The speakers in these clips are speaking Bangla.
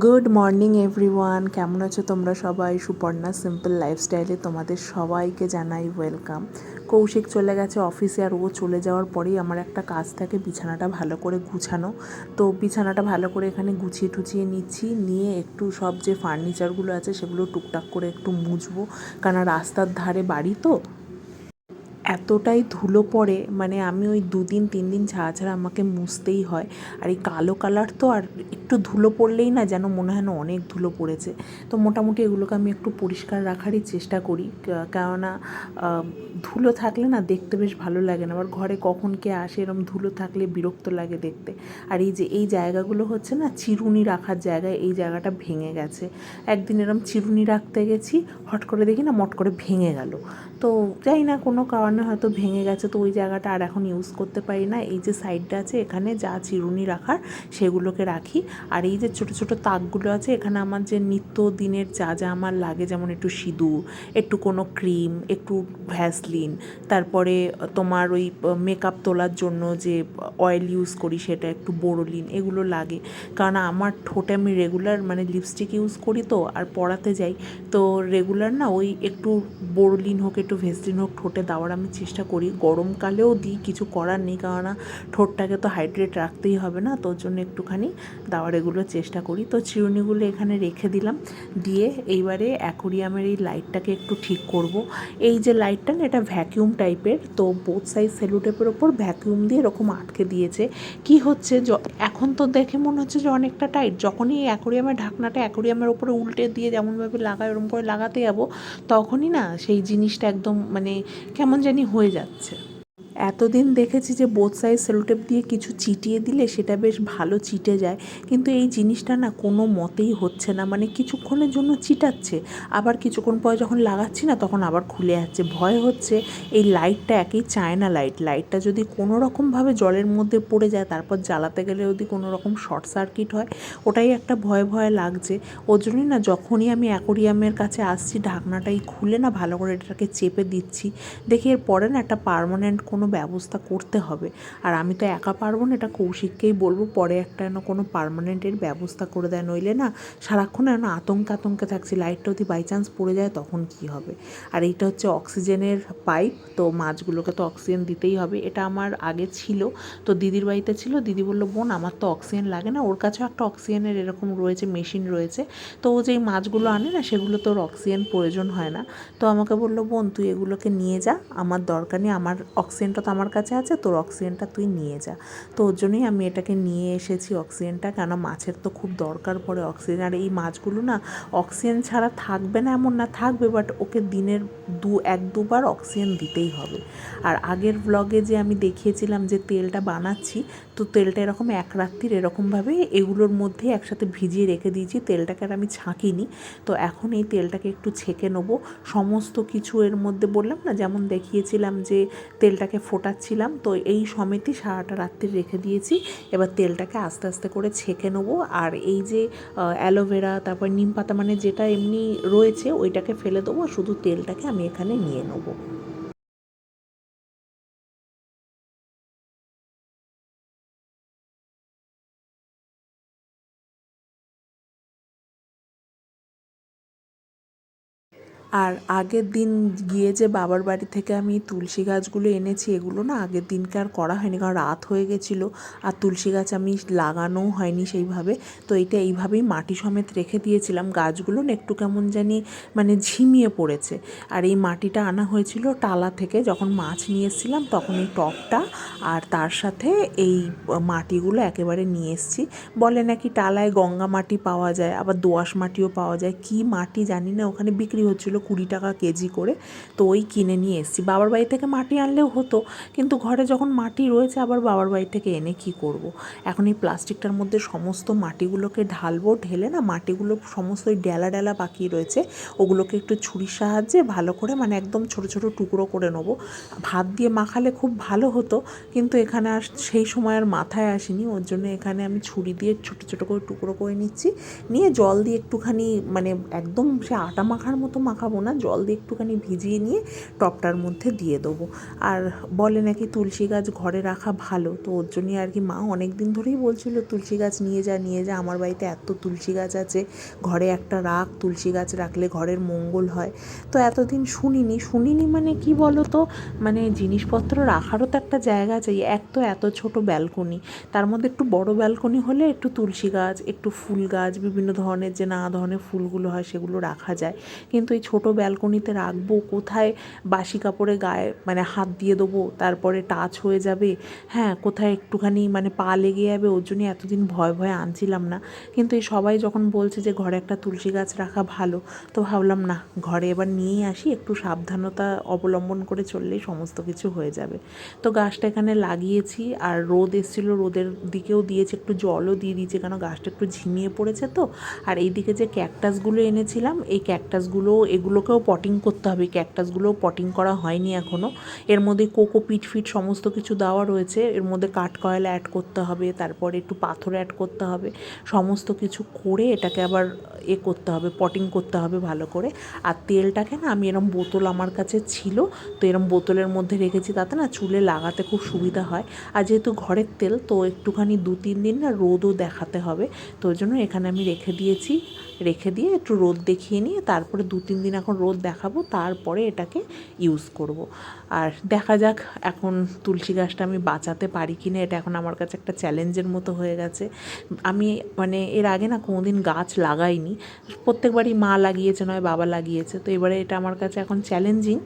গুড মর্নিং এভরিওয়ান কেমন আছো তোমরা সবাই? সুপর্ণা সিম্পল লাইফস্টাইলে তোমাদের সবাইকে জানাই ওয়েলকাম কৌশিক চলে গেছে অফিসে আর ও চলে যাওয়ার পরেই আমার একটা কাজ থাকে, বিছানাটা ভালো করে গুছানো। তো বিছানাটা ভালো করে এখানে গুছিয়ে টুছিয়ে নিচ্ছি, নিয়ে একটু সব যে ফার্নিচারগুলো আছে সেগুলো টুকটাক করে একটু মুছবো। কারণ রাস্তার ধারে বাড়ি তো এতটাই ধুলো পড়ে মানে আমি ওই দুদিন তিন দিন ছাড়া ছাড়া আমাকে মুছতেই হয়। আর এই কালো কালার তো আর একটু ধুলো পড়লেই না যেন মনে হয় না অনেক ধুলো পড়েছে। তো মোটামুটি এগুলোকে আমি একটু পরিষ্কার রাখারই চেষ্টা করি। কেননা ধুলো থাকলে না দেখতে বেশ ভালো লাগে না। আবার ঘরে কখন কে আসে এরম ধুলো থাকলে বিরক্ত লাগে দেখতে। আর এই যে, এই জায়গাগুলো হচ্ছে না চিরুনি রাখার জায়গায় এই জায়গাটা ভেঙে গেছে। একদিন এরম চিরুনি রাখতে গেছি, হট করে দেখি না মট করে ভেঙে গেল। তো জানি না, কোনো কারণে হয়তো ভেঙে গেছে তো ওই জায়গাটা আর এখন ইউজ করতে পারি না। এই যে সাইডটা আছে, এখানে যা চিরুনি রাখার সেগুলোকে রাখি। আর এই যে ছোটো ছোটো তাকগুলো আছে, এখানে আমার যে নিত্য দিনের যা যা আমার লাগে, যেমন একটু সিঁদুর, একটু কোনো ক্রিম একটু ভ্যাসলিন তারপরে তোমার ওই মেকআপ তোলার জন্য যে অয়েল ইউজ করি, সেটা একটু বোরোলিন এগুলো লাগে। কারণ আমার ঠোঁটে আমি রেগুলার মানে লিপস্টিক ইউজ করি তো, আর পড়াতে যাই, তো রেগুলার না ওই একটু বোরলিন হোক, একটু ভেসলিন হোক ঠোঁটে দেওয়ার আমি চেষ্টা করি। গরমকালেও দিই, কিছু করার নেই, কেননা ঠোঁটটাকে তো হাইড্রেট রাখতেই হবে না, তোর জন্য একটুখানি দেওয়ার এগুলো চেষ্টা করি। তো চিরুনিগুলো এখানে রেখে দিলাম। দিয়ে এইবারে অ্যাকোরিয়ামের এই লাইটটাকে একটু ঠিক করব। এই যে লাইটটা না, এটা ভ্যাকিউম টাইপের তো বোথ সাইজ সেলুটেপের ওপর ভ্যাকিউম দিয়ে এরকম আটকে দিয়েছে। কি হচ্ছে এখন তো দেখে মনে হচ্ছে যে অনেকটা টাইট যখনই এই অ্যাকোরিয়ামের ঢাকনাটা অ্যাকোরিয়ামের ওপরে উল্টে দিয়ে যেমনভাবে লাগায় ওরকম করে লাগাতে যাব, তখনই না সেই জিনিসটা একদম মানে কেমন জানি হয়ে যাচ্ছে। এতদিন দেখেছি যে বোথ সাইড সেলোটেপ দিয়ে কিছু চিটিয়ে দিলে সেটা বেশ ভালো চিটে যায়। কিন্তু এই জিনিসটা না কোনো মতেই হচ্ছে না। মানে কিছুক্ষণের জন্য চিটাচ্ছে। আবার কিছুক্ষণ পরে যখন লাগাচ্ছি না, তখন আবার খুলে যাচ্ছে। ভয় হচ্ছে এই লাইটটা একই চায়না লাইট লাইটটা যদি কোনো রকমভাবে জলের মধ্যে পড়ে যায়, তারপর জ্বালাতে গেলে যদি কোনো রকম শর্ট সার্কিট হয়, ওটাই একটা ভয় ভয় লাগছে। ওর জন্যই না যখনই আমি অ্যাকোরিয়ামের কাছে আসছি, ঢাকনাটাই খুলে না ভালো করে এটাকে চেপে দিচ্ছি। দেখি এর পরে না একটা পারমানেন্ট কোনো ব্যবস্থা করতে হবে। আর আমি তো একা পারব না, এটা কৌশিককেই বলব, পরে একটা যেন কোনো পার্মানেন্টের ব্যবস্থা করে দেয়, নইলে না সারাক্ষণ যেন আতঙ্ক আতঙ্কে থাকছি লাইটটা যদি বাই চান্স পড়ে যায় তখন কি হবে? আর এইটা হচ্ছে অক্সিজেনের পাইপ তো মাছগুলোকে তো অক্সিজেন দিতেই হবে। এটা আমার আগে ছিল, তো দিদির বাড়িতে ছিল, দিদি বলল, বোন, আমার তো অক্সিজেন লাগে না। ওর কাছেও একটা অক্সিজেনের এরকম রয়েছে মেশিন রয়েছে। তো ও যেই মাছগুলো আনে না, সেগুলো তোর অক্সিজেন প্রয়োজন হয় না। তো আমাকে বলল, বোন, তুই এগুলোকে নিয়ে যা, আমার দরকার নেই, আমার অক্সিজেনটা তো আমার কাছে আছে, তোর অক্সিজেনটা তুই নিয়ে যা। তো ওর জন্যই আমি এটাকে নিয়ে এসেছি অক্সিজেনটা কেন মাছের তো খুব দরকার পড়ে অক্সিজেন আর এই মাছগুলো না অক্সিজেন ছাড়া থাকবে না এমন না, থাকবে বাট ওকে দিনের দু, এক, দুবার অক্সিজেন দিতেই হবে। আর আগের ব্লগে যে আমি দেখিয়েছিলাম যে তেলটা বানাচ্ছি তো তেলটা এরকম এক রাত্রির এরকমভাবে এগুলোর মধ্যে একসাথে ভিজিয়ে রেখে দিয়েছি। তেলটাকে আর আমি ছাঁকিনি। তো এখন এই তেলটাকে একটু ছেঁকে নেব। সমস্ত কিছু এর মধ্যে বললাম না, যেমন দেখিয়েছিলাম যে তেলটাকে ফোটাচ্ছিলাম, তো এই সমেতই সারাটা রাত্রি রেখে দিয়েছি। এবার তেলটাকে আস্তে আস্তে করে ছেঁকে নেব। আর এই যে অ্যালোভেরা তারপর নিম পাতা মানে যেটা এমনি রয়েছে, ওইটাকে ফেলে দেবো। শুধু তেলটাকে আমি এখানে নিয়ে নেব। আর আগের দিন গিয়ে যে বাবার বাড়ি থেকে আমি তুলসী গাছগুলো এনেছি, এগুলো না আগের দিনকে আর করা হয়নি, কারণ রাত হয়ে গেছিল আর তুলসী গাছ আমি লাগানোও হয়নি সেইভাবে। তো এটা এইভাবেই মাটি সমেত রেখে দিয়েছিলাম। গাছগুলো না একটু কেমন জানি মানে ঝিমিয়ে পড়েছে। আর এই মাটিটা আনা হয়েছিল টালা থেকে, যখন মাছ নিয়ে এসেছিলাম তখন এই টপটা আর তার সাথে এই মাটিগুলো একেবারে নিয়ে এসেছি। বলে নাকি টালায় গঙ্গা মাটি পাওয়া যায়, আবার দোআঁশ মাটিও পাওয়া যায়। কি মাটি জানি না, ওখানে বিক্রি হচ্ছিল কুড়ি টাকা কেজি করে তো ওই কিনে নিয়ে এসেছি। বাবার বাড়ি থেকে মাটি আনলেও হতো, কিন্তু ঘরে যখন মাটি রয়েছে আবার বাবার বাড়ি থেকে এনে কি করব। এখন এই প্লাস্টিকটার মধ্যে সমস্ত মাটিগুলোকে ঢালবো, ঢেলে না মাটিগুলো সমস্ত ওই ডেলা ডেলা বাকি রয়েছে, ওগুলোকে একটু ছুরির সাহায্যে ভালো করে মানে একদম ছোট ছোট টুকরো করে নেব। ভাত দিয়ে মাখালে খুব ভালো হতো, কিন্তু এখানে আর সেই সময় আর মাথায় আসেনি, ওর জন্য এখানে আমি ছুরি দিয়ে ছোট ছোট করে টুকরো করে নিচ্ছি। নিয়ে জল দিয়ে একটুখানি মানে একদম সে আটা মাখার মতো মাখাবো শুকাবো না, জল দিয়ে একটুখানি ভিজিয়ে নিয়ে টপটার মধ্যে দিয়ে দেবো। আর বলে নাকি তুলসী গাছ ঘরে রাখা ভালো, তো ওর জন্যই আর কি মা অনেক দিন ধরেই বলছিল, তুলসী গাছ নিয়ে যা নিয়ে যা, আমার বাড়িতে এত তুলসী গাছ আছে, ঘরে একটা রাখ, তুলসী গাছ রাখলে ঘরের মঙ্গল হয়। তো এতদিন শুনিনি শুনিনি মানে কি বলো তো মানে জিনিসপত্র রাখারও তো একটা জায়গা চাই এক তো এত ছোট ব্যালকনি, তার মধ্যে একটু বড় ব্যালকনি হলে একটু তুলসী গাছ, একটু ফুল গাছ, বিভিন্ন ধরনের যে নানা ধরনের ফুলগুলো হয় সেগুলো রাখা যায়। কিন্তু এই ছোট ব্যালকনিতে রাখব, কোথায় বাসি কাপড়ে গায়ে মানে হাত দিয়ে দেবো, তারপরে টাচ হয়ে যাবে হ্যাঁ কোথায় একটুখানি মানে পা লেগে যাবে, ওর জন্য এতদিন ভয় ভয়ে আনছিলাম না। কিন্তু এই সবাই যখন বলছে যে ঘরে একটা তুলসী গাছ রাখা ভালো, তো ভাবলাম না, ঘরে এবার নিয়েই আসি, একটু সাবধানতা অবলম্বন করে চললেই সমস্ত কিছু হয়ে যাবে। তো গাছটা এখানে লাগিয়েছি, আর রোদ এসেছিল, রোদের দিকেও দিয়েছি, একটু জলও দিয়ে দিয়েছি, কেন গাছটা একটু ঝিমিয়ে পড়েছে তো। আর এইদিকে যে ক্যাকটাসগুলো এনেছিলাম, এই ক্যাকটাসগুলো এগুলোকেও পটিং করতে হবে। ক্যাকটাসগুলোও পটিং করা হয়নি এখনও এর মধ্যে কোকো পিট ফিট সমস্ত কিছু দেওয়া রয়েছে। এর মধ্যে কাঠ কয়লা অ্যাড করতে হবে, তারপরে একটু পাথর অ্যাড করতে হবে। সমস্ত কিছু করে এটাকে আবার এ করতে হবে পটিং করতে হবে ভালো করে। আর তেলটাকে না আমি এরম বোতল আমার কাছে ছিল, তো এরম বোতলের মধ্যে রেখেছি, তাতে না চুলে লাগাতে খুব সুবিধা হয়। আর যেহেতু ঘরের তেল, তো একটুখানি দু, তিন দিন না রোদও দেখাতে হবে। তো জন্য এখানে আমি রেখে দিয়েছি। রেখে দিয়ে একটু রোদ দেখিয়ে নিয়ে তারপরে দু, তিন দিন এখন রোদ দেখাবো, তারপরে এটাকে ইউজ করব। আর দেখা যাক এখন তুলসী গাছটা আমি বাঁচাতে পারি কি না এটা এখন আমার কাছে একটা চ্যালেঞ্জের মতো হয়ে গেছে। আমি মানে এর আগে না কোনোদিন গাছ লাগাইনি। প্রত্যেকবারই মা লাগিয়েছে, নয় বাবা লাগিয়েছে। তো এবারে এটা আমার কাছে এখন চ্যালেঞ্জিং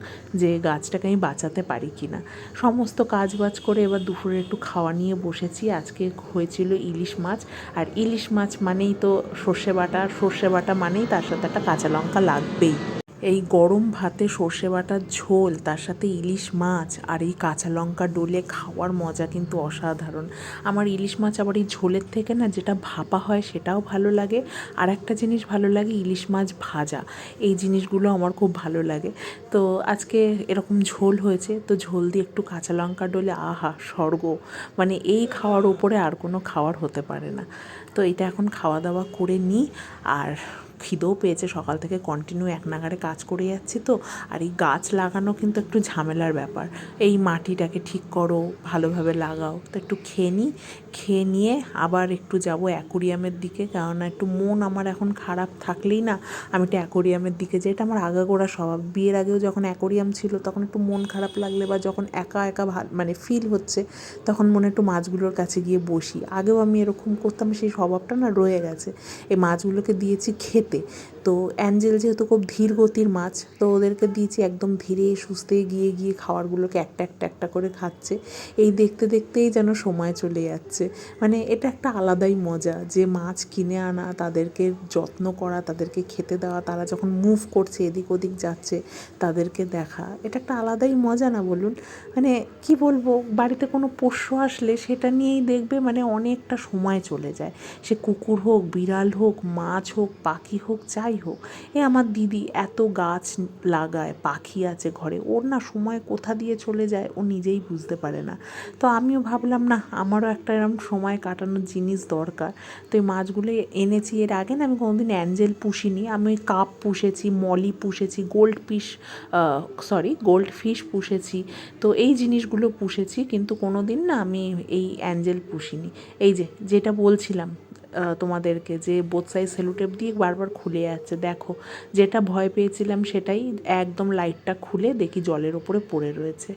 যে গাছটাকে আমি বাঁচাতে পারি কি না সমস্ত কাজ বাজ করে এবার দুপুরে একটু খাওয়া নিয়ে বসেছি। আজকে হয়েছিল ইলিশ মাছ। আর ইলিশ মাছ মানেই তো সর্ষে বাটা। সর্ষে বাটা মানেই তার সাথে একটা কাঁচা লঙ্কা লাগবেই। এই গরম ভাতে সর্ষে বাটার ঝোল, তার সাথে ইলিশ মাছ আর এই কাঁচা লঙ্কা ডলে খাওয়ার মজা কিন্তু অসাধারণ। আমার ইলিশ মাছ আবার এই ঝোলের থেকে না যেটা ভাপা হয় সেটাও ভালো লাগে। আর একটা জিনিস ভালো লাগে, ইলিশ মাছ ভাজা। এই জিনিসগুলো আমার খুব ভালো লাগে। তো আজকে এরকম ঝোল হয়েছে, তো ঝোল দিয়ে একটু কাঁচা লঙ্কা ডলে, আহা, স্বর্গ। মানে এই খাওয়ার ওপরে আর কোনো খাওয়ার হতে পারে না। তো এটা এখন খাওয়া দাওয়া করে নিই। আর খিদেও পেয়েছে, সকাল থেকে কন্টিনিউ এক নাগারে কাজ করে যাচ্ছি তো। আর এই গাছ লাগানো কিন্তু একটু ঝামেলার ব্যাপার। এই মাটিটাকে ঠিক করো, ভালোভাবে লাগাও, তো একটু খেয়ে নিই। খেয়ে নিয়ে আবার একটু যাব অ্যাকোরিয়ামের দিকে, কেননা একটু মন আমার এখন খারাপ থাকলেই না, আমি একটু অ্যাকোরিয়ামের দিকে যাই। এটা আমার আগাগোড়া স্বভাব। বিয়ের আগেও যখন অ্যাকোরিয়াম ছিল, তখন একটু মন খারাপ লাগলে বা যখন একা একা মানে ফিল হচ্ছে, তখন মনে একটু মাছগুলোর কাছে গিয়ে বসি। আগেও আমি এরকম করতাম, সেই স্বভাবটা না রয়ে গেছে। এই মাছগুলোকে দিয়েছি খেতে। তো অ্যাঞ্জেল যেহেতু খুব ধীর গতির মাছ, তো ওদেরকে দিয়েছি একদম ধীরে সুস্থে গিয়ে গিয়ে খাবারগুলোকে একটা একটা একটা করে খাচ্ছে। এই দেখতে দেখতেই যেন সময় চলে যাচ্ছে। মানে এটা একটা আলাদাই মজা যে মাছ কিনে আনা, তাদেরকে যত্ন করা, তাদেরকে খেতে দেওয়া, তারা যখন মুভ করছে, এদিক ওদিক যাচ্ছে, তাদেরকে দেখা। এটা একটা আলাদাই মজা না বলুন? মানে কি বলব, বাড়িতে কোনো পোষ্য আসলে সেটা নিয়েই দেখবে মানে অনেকটা সময় চলে যায়। সে কুকুর হোক, বিড়াল হোক, মাছ হোক, পাখি হোক, যাই হোক, এ আমার দিদি এত গাছ লাগায়, পাখি আছে ঘরে, ওর না সময় কোথা দিয়ে চলে যায় ও নিজেই বুঝতে পারে না। তো আমিও ভাবলাম, না, আমারও একটা এরকম সময় কাটানোর জিনিস দরকার। তো এই মাছগুলো এনেছি, এর আগে না আমি কোনোদিন অ্যাঞ্জেল পুষিনি, আমি কাপ পুষেছি, মলি পুষেছি, goldfish sorry, goldfish পুষেছি, তো এই জিনিসগুলো পুষেছি, কিন্তু কোনো দিন না আমি এই অ্যাঞ্জেল পুষিনি। এই যে, যেটা বলছিলাম তোমাদেরকে যে বোথ সাইজ সেলুটেপ দিয়ে বারবার খুলে যাচ্ছে। দেখো, যেটা ভয় পেয়েছিলাম সেটাই একদম লাইটটা খুলে দেখি জলের ওপরে পড়ে রয়েছে।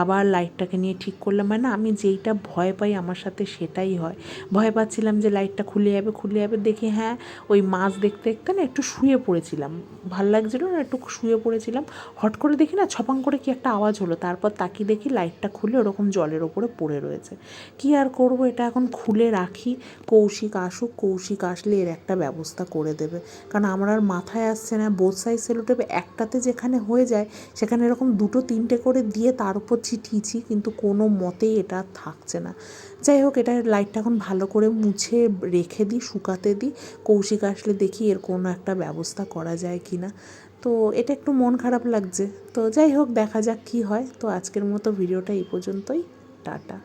আবার লাইটটাকে নিয়ে ঠিক করলাম মানে আমি যেইটা ভয় পাই আমার সাথে সেটাই হয়। ভয় পাচ্ছিলাম যে লাইটটা খুলে যাবে খুলে যাবে, দেখি হ্যাঁ ওই মাছ দেখতে দেখতে না একটু শুয়ে পড়েছিলাম। ভালো লাগছিল না, একটু শুয়ে পড়েছিলাম। হট করে দেখি না, ছপাং করে কি একটা আওয়াজ হলো। তারপর তাকিয়ে দেখি লাইটটা খুলে ওরকম জলের ওপরে পড়ে রয়েছে। কি আর করব, এটা এখন খুলে রাখি। কৌশিক আসুক, কৌশিক আসলে এর একটা ব্যবস্থা করে দেবে। কারণ আমার আর মাথায় আসছে না বোধ সাইজ সেলোটেপে একটাতে যেখানে হয়ে যায়, সেখানে এরকম দুটো তিনটে করে দিয়ে তার উপর ছিটিয়েছি, কিন্তু কোনো মতেই এটা থাকছে না। যাই হোক, এটা লাইটটা এখন ভালো করে মুছে রেখে দিই, শুকাতে দিই। কৌশিক আসলে দেখি এর কোনো একটা ব্যবস্থা করা যায় কি না তো এটা একটু মন খারাপ লাগছে। তো যাই হোক, দেখা যাক কী হয়। তো আজকের মতো ভিডিওটা এই পর্যন্তই। টাটা।